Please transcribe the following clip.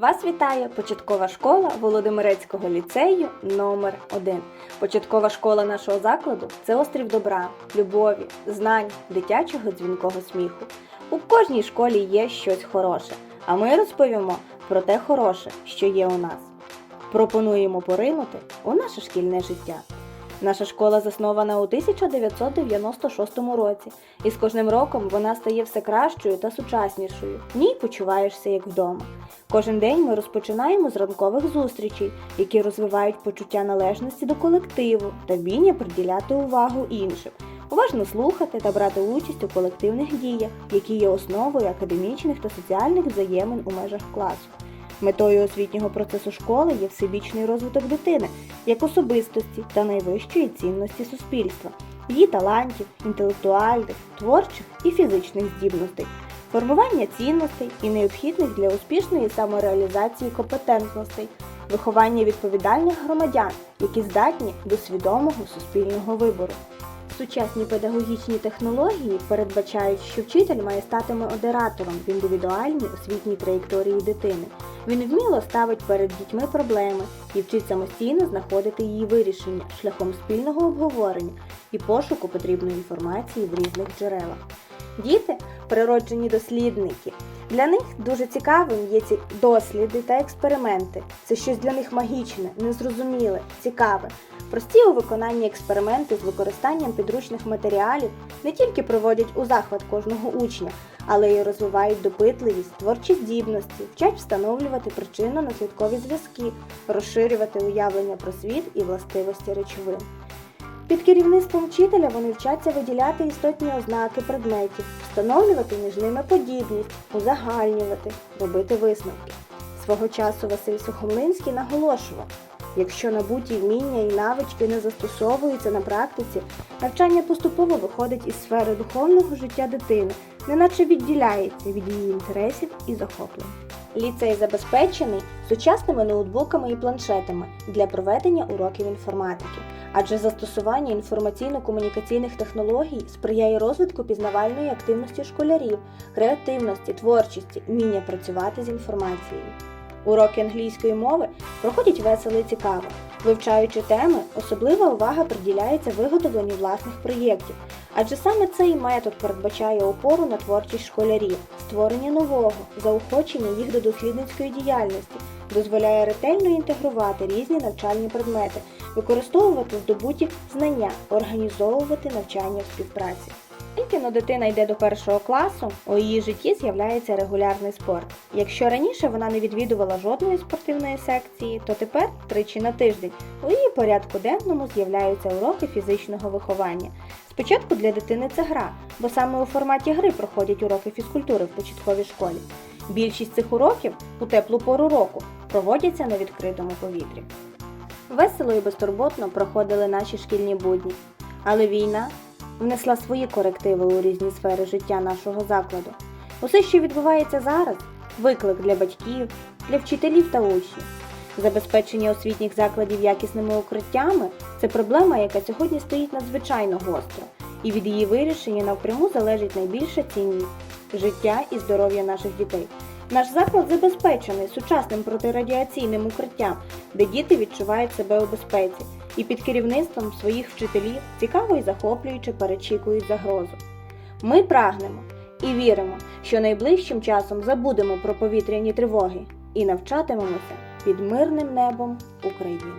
Вас вітає початкова школа Володимирецького ліцею номер 1 Початкова школа нашого закладу це острів добра, любові, знань, дитячого дзвінкого сміху. У кожній школі є щось хороше, а ми розповімо про те хороше, що є у нас. Пропонуємо поринути у наше шкільне життя. Наша школа заснована у 1996 році, і з кожним роком вона стає все кращою та сучаснішою. В ній почуваєшся як вдома. Кожен день ми розпочинаємо з ранкових зустрічей, які розвивають почуття належності до колективу та вміння приділяти увагу іншим, уважно слухати та брати участь у колективних діях, які є основою академічних та соціальних взаємин у межах класу. Метою освітнього процесу школи є всебічний розвиток дитини як особистості та найвищої цінності суспільства, її талантів, інтелектуальних, творчих і фізичних здібностей, формування цінностей і необхідних для успішної самореалізації компетентностей, виховання відповідальних громадян, які здатні до свідомого суспільного вибору. Сучасні педагогічні технології передбачають, що вчитель має стати модератором в індивідуальній освітній траєкторії дитини. Він вміло ставить перед дітьми проблеми і вчить самостійно знаходити її вирішення шляхом спільного обговорення і пошуку потрібної інформації в різних джерелах. Діти природжені дослідники. Для них дуже цікавим є ці досліди та експерименти. Це щось для них магічне, незрозуміле, цікаве. Прості у виконанні експерименти з використанням підручних матеріалів не тільки проводять у захват кожного учня, але й розвивають допитливість, творчі здібності, вчать встановлювати причинно-наслідкові зв'язки, розширювати уявлення про світ і властивості речовин. Під керівництвом вчителя вони вчаться виділяти істотні ознаки предметів, встановлювати між ними подібність, узагальнювати, робити висновки. Свого часу Василь Сухомлинський наголошував, якщо набуті вміння і навички не застосовуються на практиці, навчання поступово виходить із сфери духовного життя дитини, неначе відділяється від її інтересів і захоплень. Ліцей забезпечений сучасними ноутбуками і планшетами для проведення уроків інформатики, адже застосування інформаційно-комунікаційних технологій сприяє розвитку пізнавальної активності школярів, креативності, творчості, вміння працювати з інформацією. Уроки англійської мови проходять весело і цікаво. Вивчаючи теми, особлива увага приділяється виготовленню власних проєктів, адже саме цей метод передбачає опору на творчість школярів, створення нового, заохочення їх до дослідницької діяльності, дозволяє ретельно інтегрувати різні навчальні предмети, використовувати здобуті знання, організовувати навчання в співпраці. Тільки но дитина йде до першого класу, у її житті з'являється регулярний спорт. Якщо раніше вона не відвідувала жодної спортивної секції, то тепер тричі на тиждень у її порядку денному з'являються уроки фізичного виховання. Спочатку для дитини це гра, бо саме у форматі гри проходять уроки фізкультури в початковій школі. Більшість цих уроків у теплу пору року проводяться на відкритому повітрі. Весело і безтурботно проходили наші шкільні будні, але війна внесла свої корективи у різні сфери життя нашого закладу. Усе, що відбувається зараз, виклик для батьків, для вчителів та учнів. Забезпечення освітніх закладів якісними укриттями це проблема, яка сьогодні стоїть надзвичайно гостро, і від її вирішення напряму залежить найбільша цінність життя і здоров'я наших дітей. Наш заклад забезпечений сучасним протирадіаційним укриттям, де діти відчувають себе у безпеці і під керівництвом своїх вчителів цікаво і захоплююче перечікують загрозу. Ми прагнемо і віримо, що найближчим часом забудемо про повітряні тривоги і навчатимемося під мирним небом України.